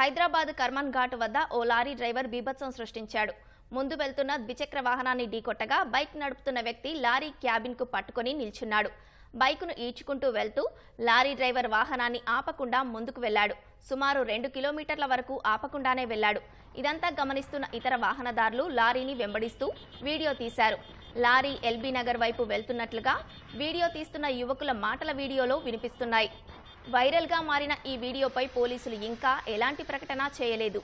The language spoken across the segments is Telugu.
హైదరాబాద్ కర్మన్ ఘాట్ వద్ద ఓ లారీ డ్రైవర్ బీభత్సం సృష్టించాడు. ముందు వెళ్తున్న ద్విచక్ర వాహనాన్ని ఢీకొట్టగా బైక్ నడుపుతున్న వ్యక్తి లారీ క్యాబిన్కు పట్టుకొని నిల్చున్నాడు. బైకును ఈడ్చుకుంటూ వెళ్తూ లారీ డ్రైవర్ వాహనాన్ని ఆపకుండా ముందుకు వెళ్ళాడు సుమారు రెండు కిలోమీటర్ల వరకు ఆపకుండానే వెళ్ళాడు ఇదంతా గమనిస్తున్న ఇతర వాహనదారులు లారీని వెంబడిస్తూ వీడియో తీశారు. లారీ ఎల్బీ నగర్ వైపు వెళ్తున్నట్లుగా వీడియో తీస్తున్న యువకుల మాటల వీడియోలో వినిపిస్తున్నాయి. వైరల్గా మారిన ఈ వీడియోపై పోలీసులు ఇంకా ఎలాంటి ప్రకటన చేయలేదు.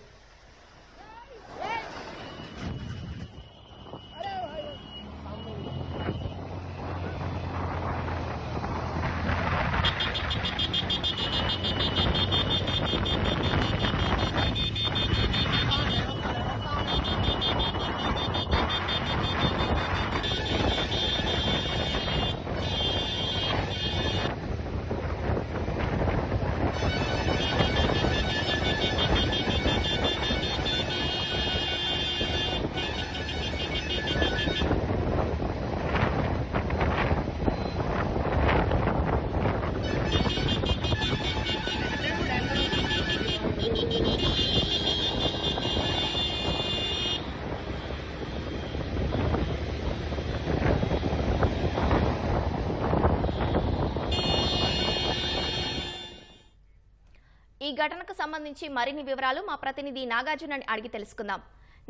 ఈ ఘటనకు సంబంధించి మరిన్ని వివరాలు మా ప్రతినిధి నాగార్జునని అడిగి తెలుసుకుందాం.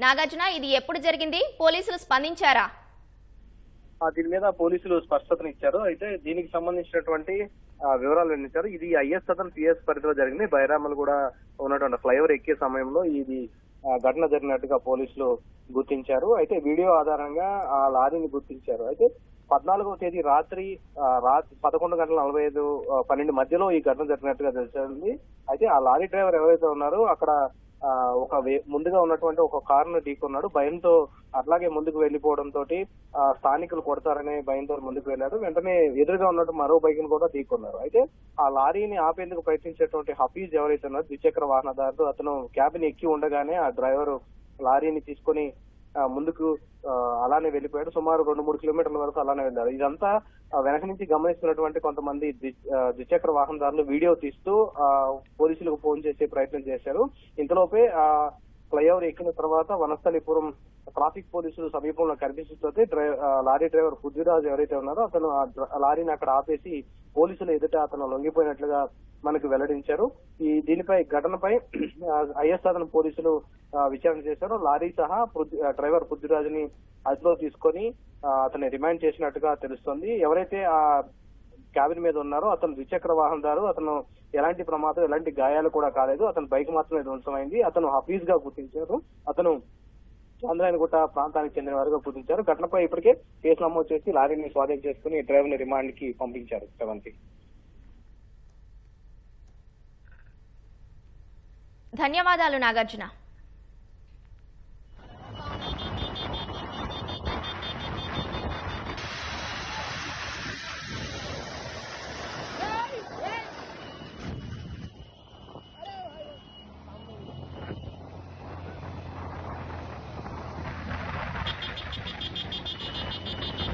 నాగార్జున ఇది ఎప్పుడు జరిగింది? పోలీసులు స్పందించారా? దీని మీద పోలీసులు స్పష్టతను ఇచ్చారు. అయితే దీనికి సంబంధించినటువంటి వివరాలు అందించారు. ఇది ఐఎస్ సదన్ పిఎస్ పరిధిలో జరిగింది. బైరామలు కూడా ఉన్నటువంటి ఫ్లైఓవర్ ఎక్కే సమయంలో ఇది ఘటన జరిగినట్టుగా పోలీసులు గుర్తించారు. అయితే వీడియో ఆధారంగా ఆ లారీని గుర్తించారు. అయితే పద్నాలుగవ తేదీ రాత్రి రాత్రి పదకొండు గంటల నలభై ఐదు పన్నెండు మధ్యలో ఈ ఘటన జరిగినట్టుగా తెలిసింది. అయితే ఆ లారీ డ్రైవర్ ఎవరైతే ఉన్నారో అక్కడ ఒక వే- ముందుగా ఉన్నటువంటి ఒక కారును ఢీకొన్నాడు. భయంతో అట్లాగే ముందుకు వెళ్ళిపోవడం తోటి ఆ, స్థానికులు కొడతారనే భయంతో ముందుకు వెళ్ళారు. వెంటనే ఎదురుగా ఉన్నట్టు మరో బైక్ను కూడా ఢీకొన్నారు. అయితే ఆ లారీని ఆపేందుకు ప్రయత్నించేటువంటి హఫీజ్ ఎవరైతే ఉన్నారో ద్విచక్ర వాహనదారుడు అతను క్యాబిన్ ఎక్కి ఉండగానే ఆ డ్రైవర్ లారీని తీసుకొని ముందుకు అలానే వెళ్ళిపోయాడు. సుమారు రెండు మూడు కిలోమీటర్ల వరకు అలానే వెళ్ళారు ఇదంతా వెనక నుంచి గమనిస్తున్నటువంటి కొంతమంది ద్వి- ద్విచక్ర వాహనదారులు వీడియో తీస్తూ పోలీసులకు ఫోన్ చేసే ప్రయత్నం చేశారు. ఇంతలోపే ఆ ఫ్లైఓవర్ ఎక్కిన తర్వాత వనస్థలిపురం ట్రాఫిక్ పోలీసులు సమీపంలో కనిపిస్తుంటే లారీ డ్రైవర్ పృథ్వీరాజ్ ఎవరైతే ఉన్నారో అతను ఆ లారీని అక్కడ ఆపేసి పోలీసులు ఎదుట అతను లొంగిపోయినట్లుగా మనకు వెల్లడించారు. ఈ దీనిపై ఘటనపై ఐఎస్ఆర్ పోలీసులు విచారణ చేశారు. లారీ సహా డ్రైవర్ పృథ్వీరాజుని అదుపులో తీసుకొని అతన్ని రిమాండ్ చేసినట్టుగా తెలుస్తోంది. ఎవరైతే ఆ క్యాబిన్ మీద ఉన్నారు అతను ద్విచక్ర వాహనదారు అతను ఎలాంటి ప్రమాదం ఎలాంటి గాయాలు కూడా కాలేదు. అతను బైక్ మాత్రమే ధ్వంసమైంది. అతను హఫీజ్గా గుర్తించారు. అతను చంద్రాయనగుట్ట ప్రాంతానికి చెందిన వారుగా గుర్తించారు. ఘటనపై ఇప్పటికే కేసు నమోదు చేసి లారీని స్వాధీనం చేసుకుని డ్రైవర్ని రిమాండ్కి పంపించారు సెవెంత్ ధన్యవాదాలు నాగార్జున. フフフフフ。